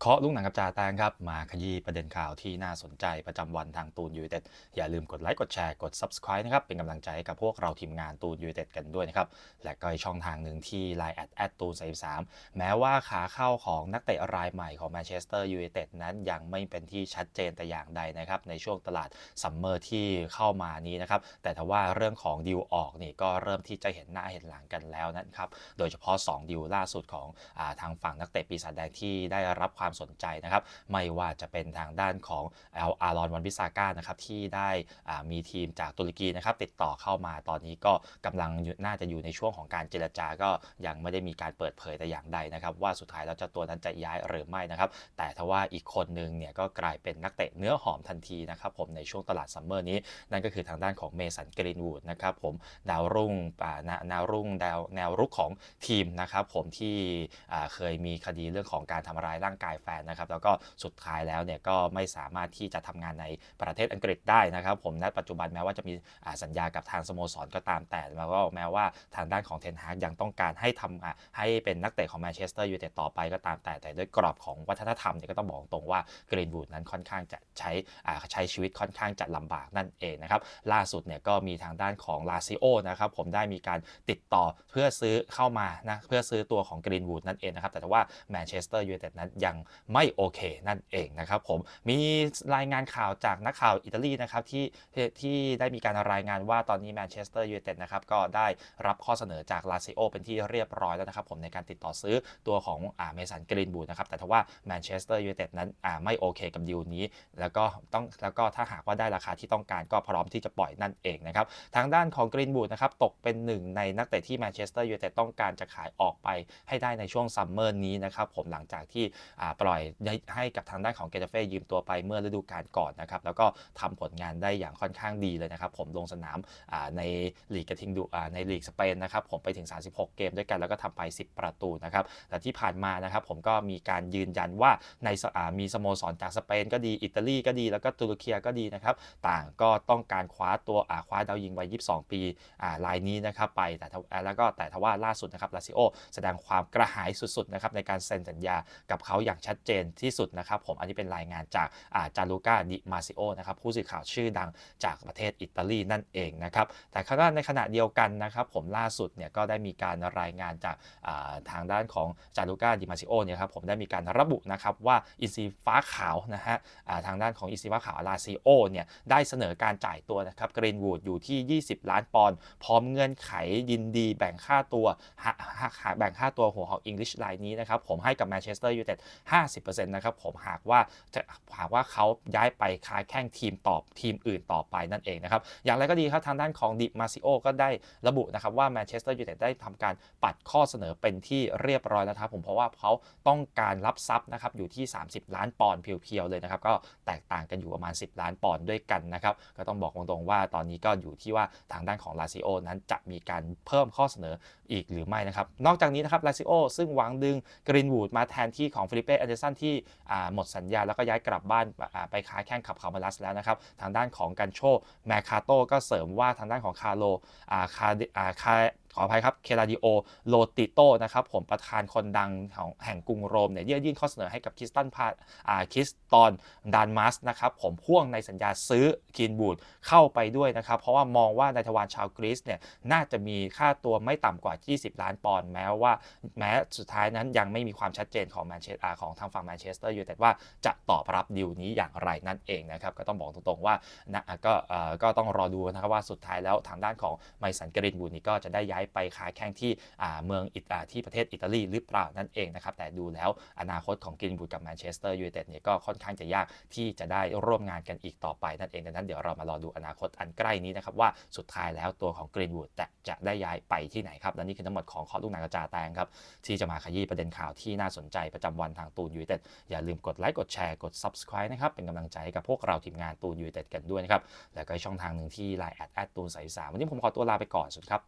เคาะลุกหนังกับจ่าแตงครับ มาขยี้ประเด็นข่าวที่น่าสนใจประจำวันทางตูนยูเต็ดอย่าลืมกดไลค์กดแชร์กด Subscribe นะครับ เป็นกำลังใจให้กับพวกเราทีมงานตูนยูเต็ดกันด้วยนะครับ และก็อีกช่องทางหนึ่งที่ Line แอดตูน33แม้ว่าขาเข้าของนักเตะรายใหม่ของแมนเชสเตอร์ยูไนเต็ดนั้นยังไม่เป็นที่ชัดเจนแต่อย่างใดนะครับ ในช่วงตลาดซัมเมอร์ที่เข้ามานี้นะครับแต่ถ้าว่าเรื่องของดีลออกนี่ก็เริ่มที่จะเห็นหน้าเห็นหลังกันแล้วนะครับโดยเฉพาะ 2ดีลล่าสุดของอาทางฝั่งนักเตะปีศาจแดงที่ได้รับความสนใจนะครับ ไม่ว่าจะเป็นทางด้านของแอลอารอนวันบิซาก้านะครับที่ได้มีทีมจากตุรกีนะครับติดต่อเข้ามาตอนนี้ก็กำลังน่าจะอยู่ในช่วงของการเจรจาก็ยังไม่ได้มีการเปิดเผยแต่อย่างใดนะครับ ว่าสุดท้ายแล้วเจ้าตัวนั้นจะย้ายหรือไม่นะครับ แต่ถ้าว่าอีกคนหนึ่งเนี่ยก็กลายเป็นนักเตะเนื้อหอมทันทีนะครับผมในช่วงตลาดซัมเมอร์นี้ นั่นก็คือทางด้านของเมสันกรีนวูดนะครับผมดาวรุ่งแนวรุ่งดาวแนวรุกของทีมนะครับผมที่เคยมีคดีเรื่องของการทำร้ายร่างกายแฟนนะครับแล้วก็สุดท้ายแล้วเนี่ยก็ไม่สามารถที่จะทำงานในประเทศอังกฤษได้นะครับผมณปัจจุบันแม้ว่าจะมีสัญญากับทางสโมสรก็ตามแต่แล้วก็แม้ว่าทางด้านของเทนฮากยังต้องการให้ทำให้เป็นนักเตะของแมนเชสเตอร์ยูไนเต็ดต่อไปก็ตามแต่แต่ด้วยกรอบของวัฒนธรรมเนี่ยก็ต้องบอกตรงว่ากรีนวูดนั้นค่อนข้างจะใช้ใช้ชีวิตค่อนข้างจะลำบากนั่นเองนะครับล่าสุดเนี่ยก็มีทางด้านของลาซิโอนะครับผมได้มีการติดต่อเพื่อซื้อเข้ามานะเพื่อซื้อตัวของกรีนวูดนั่นเองนะครับแต่ว่าแมนเชสเตอร์ยูไนเต็ดนั้นยังไม่โอเคนั่นเองนะครับผมมีรายงานข่าวจากนักข่าวอิตาลีนะครับที่ที่ได้มีการรายงานว่าตอนนี้แมนเชสเตอร์ยูไนเต็ดนะครับก็ได้รับข้อเสนอจากลาซิโอเป็นที่เรียบร้อยแล้วนะครับผมในการติดต่อซื้อตัวของอ่าเมสันกรีนวูดนะครับแต่ถ้าว่าแมนเชสเตอร์ยูไนเต็ดนั้นอ่าไม่โอเคกับดีลนี้ แล้วก็ต้องแล้วก็ถ้าหากว่าได้ราคาที่ต้องการก็พร้อมที่จะปล่อยนั่นเองนะครับทางด้านของกรีนบูดนะครับตกเป็นหนึ่งในนักเตะที่แมนเชสเตอร์ยูไนเต็ดต้องการจะขายออกไปให้ได้ในช่วงซัมเมอร์นี้นะครับผมหลังจากที่อ่าปล่อยให้กับทางด้านของเกเตเฟ่ยืมตัวไปเมื่อฤดูกาลก่อนนะครับแล้วก็ทำผลงานได้อย่างค่อนข้างดีเลยนะครับผมลงสนามในลีกกระทิงดูในลีกสเปนนะครับผมไปถึง 36 เกมด้วยกันแล้วก็ทำไป 10 ประตูนะครับแต่ที่ผ่านมานะครับผมก็มีการยืนยันว่าในสอ่ามีสโมสรจากสเปนก็ดีอิตาลีก็ดีแล้วก็ตุรกีก็ดีนะครับต่างก็ต้องการคว้าตัวคว้าดาวยิงวัย 22 ปีอ่ารายนี้นะครับไปแต่แล้วก็แต่ทว่าล่าสุดนะครับลาซิโอแสดงความกระหายสุดๆนะครับในการเซ็นสัญญากับเขาอย่างชัดเจนที่สุดนะครับผมอันนี้เป็นรายงานจากจารูกาดิมาซิโอนะครับผู้สื่อข่าวชื่อดังจากประเทศอิตาลีนั่นเองนะครับแต่ขณะในขณะเดียวกันนะครับผมล่าสุดเนี่ยก็ได้มีการรายงานจากทางด้านของจารูกาดิมาซิโอเนี่ยครับผมได้มีการระบุนะครับว่าอินซีฟ้าขาวนะฮะทางด้านของอินซีฟ้าขาวลาซิโอเนี่ยได้เสนอการจ่ายตัวนะครับกรีนวูดอยู่ที่ 20 ล้านปอนด์พร้อมเงื่อนไขยินดีแบ่งค่าตัวหาหาแบ่งค่าตัวหัวหอกอังกฤษรายนี้นะครับผมให้กับแมนเชสเตอร์ยูไนเต็ด50%นะครับผมหากว่าจะหากว่าเขาย้ายไปค้าแข่งทีมตอบทีมอื่นต่อไปนั่นเองนะครับอย่างไรก็ดีครับทางด้านของดิมาซิโอก็ได้ระบุนะครับว่าแมนเชสเตอร์ยูไนเต็ดได้ทำการปัดข้อเสนอเป็นที่เรียบร้อยแล้วครับผมเพราะว่าเขาต้องการรับทรัพย์นะครับอยู่ที่ 30 ล้านปอนด์เพียวๆเลยนะครับก็แตกต่างกันอยู่ประมาณ 10 ล้านปอนด์ด้วยกันนะครับก็ต้องบอกตรงๆว่าตอนนี้ก็อยู่ที่ว่าทางด้านของลาซิโอนั้นจะมีการเพิ่มข้อเสนออีกหรือไม่นะครับนอกจากนี้นะครับลาซิโอซึ่งหวังดึงกรีนวูดมาแทนที่ของฟิลิเป้อเดอร์สันที่หมดสัญญา แล้วก็ย้ายกลับบ้านไปค้าแข่งขับคาร์มาลัสแล้วนะครับ ทางด้านของกันโชแมคคาโตก็เสริมว่าทางด้านของคาร์โลคาอ่าคา ขออภัยครับเคลาดิโอโลติโตนะครับผมประธานคนดังของแห่งกรุงโรมเนี่ยยื่นข้อเสนอให้กับคิสตันพาอ่าคิสตอนดานมัสนะครับผมพ่วงในสัญญาซื้อกินบูดเข้าไปด้วยนะครับ เพราะว่ามองว่านายทวารชาวกรีซเนี่ยน่าจะมีค่าตัวไม่ต่ำกว่า 20 ล้านปอนด์แม้ว่าแม้สุดท้ายนั้นยังไม่มีความชัดเจนของแมนเชสของทางฝั่งแมนเชสเตอร์ยูไนเต็ดว่าจะตอบรับดีลนี้อย่างไรนั่นเองนะครับก็ต้องบอกตรงๆว่านะก็เอ่อก็ต้องรอดูนะครับว่าสุดท้ายแล้วทางด้านของไมสันกรินบูดนี่ก็จะได้ย้ายไปค้าแข่งที่เมืองอิตาที่ประเทศอิตาลีหรือเปล่านั่นเองนะครับแต่ดูแล้วอนาคตของกรินบูดกับแมนเชสเตอร์ยูไนเต็ดเนี่ยก็ค่อนข้างจะยากที่จะได้ร่วมงานกันอีกต่อไปนั่นเองดังนั้นเดี๋ยวเรามารอดูอนาคตอันใกล้นี้นะครับว่าสุดท้ายแล้วตัวของกรีนวูดจะจะได้ย้ายไปที่ไหนครับและนี่คือทั้งหมดของข้อลูกนังกระจาแตงครับที่จะมาขยี้ประเด็นข่าวที่น่าสนใจประจำวันทางตูนยูไนเต็ดอย่าลืมกดไลค์กดแชร์กด Subscribe นะครับเป็นกำลังใจให้กับพวกเราทีมงานตูนยูไนเต็ดกันด้วยนะครับแล้วก็ช่องทางหนึ่งที่ Line แอดแอดตูนใสสามวันนี้ผมขอตัวลาไปก่อนสวัสดีครับ